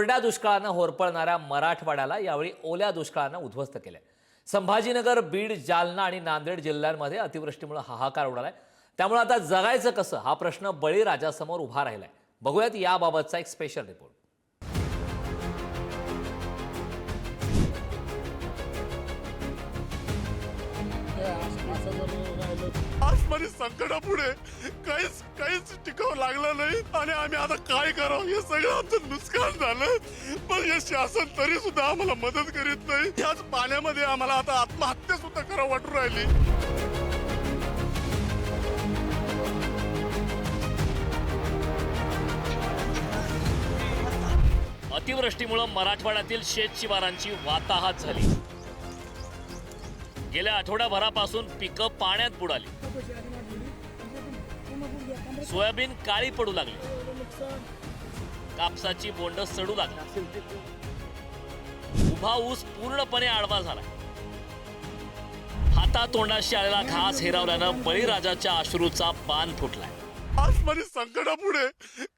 कोरड्या दुष्काळानं होरपळणाऱ्या मराठवाड्याला यावेळी ओल्या दुष्काळानं उद्ध्वस्त केलंय. संभाजीनगर बीड जालना आणि नांदेड जिल्ह्यांमध्ये अतिवृष्टीमुळे हाहाकार उडालाय. त्यामुळे आता जगायचं कसं? हा प्रश्न बळीराजासमोर उभा राहिलाय. बघूयात याबाबतचा एक स्पेशल रिपोर्ट आसमानी संकटापुढे काहीच काहीच टिकाव लागलं नाही. आणि आम्ही आता काय करावं? हे सगळं आमचं नुकसान झालं. पण हे शासन तरी सुद्धा आम्हाला मदत करीत नाही. याच पाण्यामध्ये आम्हाला आता आत्महत्या सुद्धा करावं वाटू राहिली. अतिवृष्टीमुळे मराठवाड्यातील शेत शिवारांची वाताहात झाली. गेल्या आठवड्याभरापासून पिकं पाण्यात बुडाली. सोयाबीन काळी पडू लागली. कापसाची बोंड सडू लागली. उभा ऊस पूर्णपणे आडवा झाला. हातातोंडाशी आलेला घास हिरावल्यानं बळीराजाच्या अश्रूचा पान फुटलाय. आणि संकटापुढे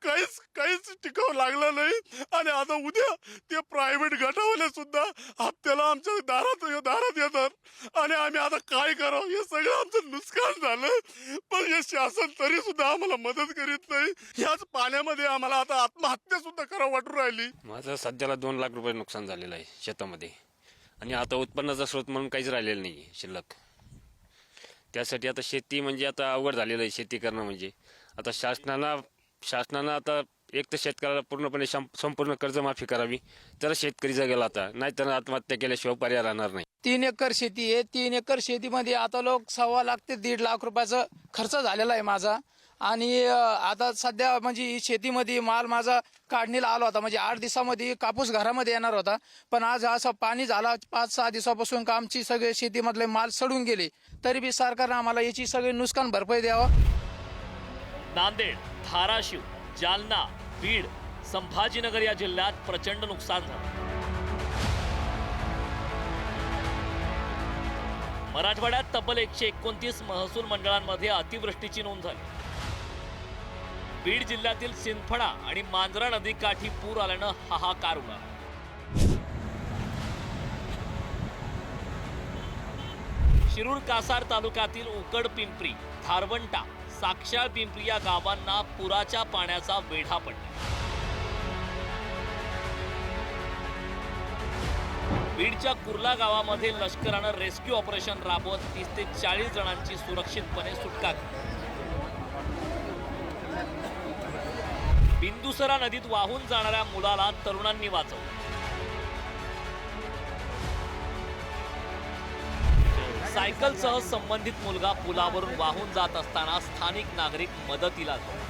काहीच काहीच टिकाव लागलं नाही. आणि आता उद्या ते प्रायव्हेट गटावाले सुद्धा हप्त्याला आमच्या दारात दारात येतात. आणि आम्ही आता काय करावं? हे सगळं आमचं नुकसान झालं. पण हे शासन तरी सुद्धा आम्हाला मदत करीत नाही. ह्याच पाण्यामध्ये आम्हाला आता आत्महत्या सुद्धा करावं वाटून राहिली. माझं सध्याला दोन लाख रुपये नुकसान झालेलं आहे शेतामध्ये. आणि आता उत्पन्नाचा स्रोत म्हणून काहीच राहिलेलं नाही शिल्लक. त्यासाठी आता शेती म्हणजे आता अवघड झालेलं आहे शेती करणं म्हणजे. आता शासनाला शासनानं आता एक तर शेतकऱ्याला पूर्णपणे शं- संपूर्ण कर्जमाफी करावी. तर शेतकरी जगेल आता. नाहीतर आत्महत्या केल्याशिवाय पर्याय राहणार नाही. तीन एकर शेती आहे. तीन एकर शेतीमध्ये आता लोक सव्वा लाख ते दीड लाख रुपयाचा खर्च झालेला आहे माझा. आणि अ, आता सध्या म्हणजे शेतीमध्ये माल माझा काढणीला आला होता. म्हणजे आठ दिवसामध्ये कापूस घरामध्ये येणार होता. पण आज असं पाणी झाला. पाच सहा दिवसापासून का आमची सगळे शेतीमधले माल सडून गेले. तरी बी सरकारनं आम्हाला याची सगळी नुकसान भरपाई द्यावं. नांदेड धाराशिव जालना बीड संभाजीनगर या जिल्ह्यात प्रचंड नुकसान झालं. मराठवाड्यात तब्बल एकशे एकोणतीस महसूल मंडळांमध्ये अतिवृष्टीची नोंद झाली. बीड जिल्ह्यातील सिंदफणा आणि मांजरा नदीकाठी पूर आल्यानं हाहाकार उडा शिरूर कासार तालुक्यातील उकड पिंपरी धारवंटा साक्षाळ पिंपरी या गावांना पुराच्या पाण्याचा वेढा पडला. बीडच्या कुर्ला गावामध्ये लष्करानं रेस्क्यू ऑपरेशन राबवत तीस ते चाळीस जणांची सुरक्षितपणे सुटका केली. बिंदुसरा नदीत वाहून जाणाऱ्या मुलाला तरुणांनी वाचवलं. सायकलसह संबंधित मुलगा पुलावरून वाहून जात असताना स्थानिक नागरिक मदतीला आले.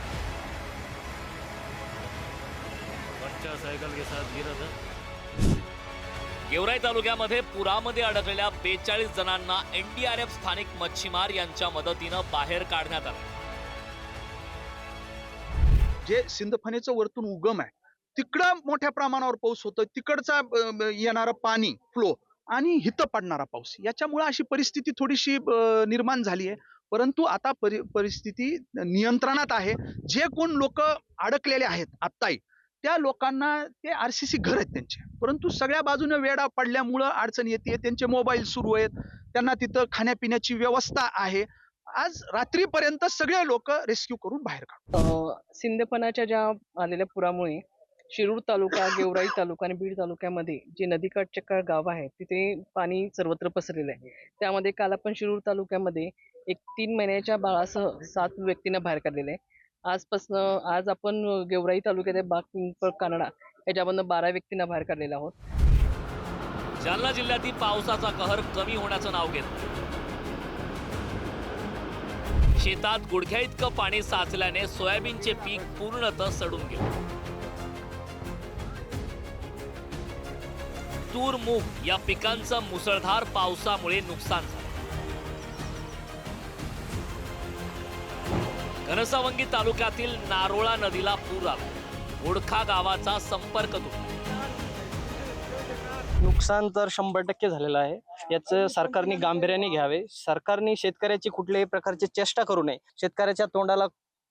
गेवराई तालुक्यामध्ये पुरामध्ये अडकलेल्या बेचाळीस जणांना एनडीआरएफ स्थानिक मच्छीमार यांच्या मदतीनं बाहेर काढण्यात आलं जे सिंदफणीचं वरतून उगम आहे तिकडं मोठ्या प्रमाणावर पाऊस होतो तिकडचा अं, येणारं पाणी फ्लो आणि हित पडणारा पाऊस. याच्यामुळे अशी परिस्थिती थोडीशी निर्माण झाली आहे परंतु आता परि परिस्थिती नियंत्रणात आहे. जे कोण लोक अडकलेले आहेत आत्ताही त्या लोकांना ते आर सी सी घर आहेत त्यांचे. परंतु सगळ्या बाजूने वेढा पडल्यामुळं अडचण येते त्यांचे मोबाईल सुरू आहेत. त्यांना तिथं खाण्यापिण्याची व्यवस्था आहे. आज रात्रीपर्यंत सगळे लोक रेस्क्यू करून बाहेर काढतात. अ, सिंदपणाच्या ज्या आलेल्या पुरामुळे शिरूर तालुका गेवराई तालुका आणि बीड तालुक्यामध्ये जे नदीकाठचे काळ गाव आहेत तिथे पाणी सर्वत्र पसरलेलं आहे. त्यामध्ये काल आपण शिरूर तालुक्यामध्ये एक तीन महिन्याच्या बाळासह सात व्यक्तींना बाहेर काढलेले आहे. आजपासून आज आपण गेवराई तालुक्यातील बाग पिंपळ कानडा याच्यामधनं बारा व्यक्तींना बाहेर काढलेला आहोत. जालना जिल्ह्यातील पावसाचा कहर कमी होण्याचं नाव घेत शेतात गुडघ्या इतकं पाणी साचल्याने सोयाबीनचे पीक पूर्णतः सडून गेले. तूर मूग या पिकांचं मुसळधार पावसामुळे नुकसान झालं. घनसावंगी तालुक्यातील नारोळा नदीला पूर आला. ओळखा गावाचा संपर्क तुटला. नुकसान तर शंभर टक्के झालेलं आहे. याचं सरकारने गांभीर्याने घ्यावे. सरकारने शेतकऱ्याची कुठल्याही प्रकारची चेष्टा करू नये. शेतकऱ्याच्या तोंडाला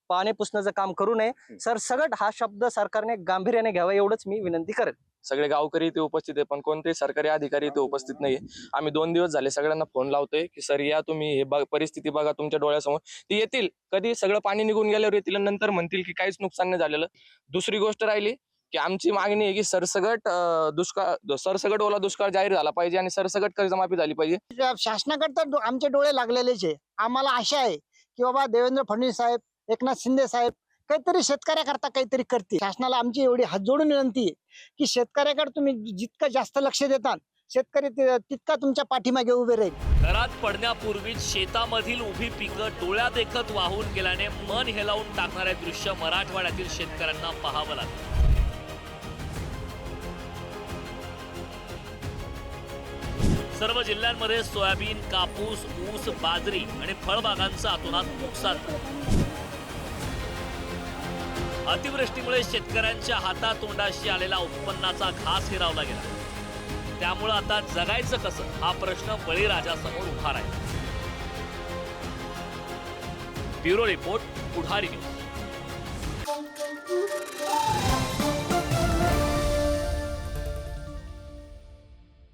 पाणी पुसण्याचं काम करू नये. सरसगट हा शब्द सरकारने गांभीर्याने घ्यावा एवढंच मी विनंती करेन. सगळे गावकरी इथे उपस्थित आहे पण कोणतेही सरकारी अधिकारी इथे उपस्थित नाहीये. आम्ही दोन दिवस झाले सगळ्यांना फोन लावतोय की सर या तुम्ही हे परिस्थिती बघा तुमच्या डोळ्यासमोर. ती येतील. कधी सगळं पाणी निघून गेल्यावर येतील नंतर म्हणतील की काहीच नुकसान नाही झालेलं. दुसरी गोष्ट राहिली की आमची मागणी आहे की सरसगट दुष्काळ सरसगट ओला दुष्काळ जाहीर झाला पाहिजे आणि सरसगट कर्जमाफी झाली पाहिजे. शासनाकडे तर आमचे डोळे लागलेलेच आहे. आम्हाला आशा आहे की बाबा देवेंद्र फडणवीस साहेब एकनाथ शिंदे साहेब काहीतरी शेतकऱ्याकरता काहीतरी करते. शासनाला आमची एवढी हात जोडून विनंती आहे की शेतकऱ्याकडे तुम्ही जितकं जास्त लक्ष देता शेतकरी तितका तुमच्या पाठीमागे उभे राहील. घरात पडण्यापूर्वीच शेतामधील उभी पिकं डोळ्या देखत वाहून गेल्याने मन हेलावून टाकणारे दृश्य मराठवाड्यातील शेतकऱ्यांना पाहावं लागलं. सर्व जिल्ह्यांमध्ये सोयाबीन कापूस ऊस बाजरी आणि फळबागांचं अतोनात नुकसान झालं. अतिवृष्टीमुळे शेतकऱ्यांच्या हातातोंडाशी आलेला उत्पन्नाचा घास हिरावला गेला. त्यामुळं आता जगायचं कसं हा प्रश्न बळीराजासमोर उभा राहिला. Bureau report Pudhari news.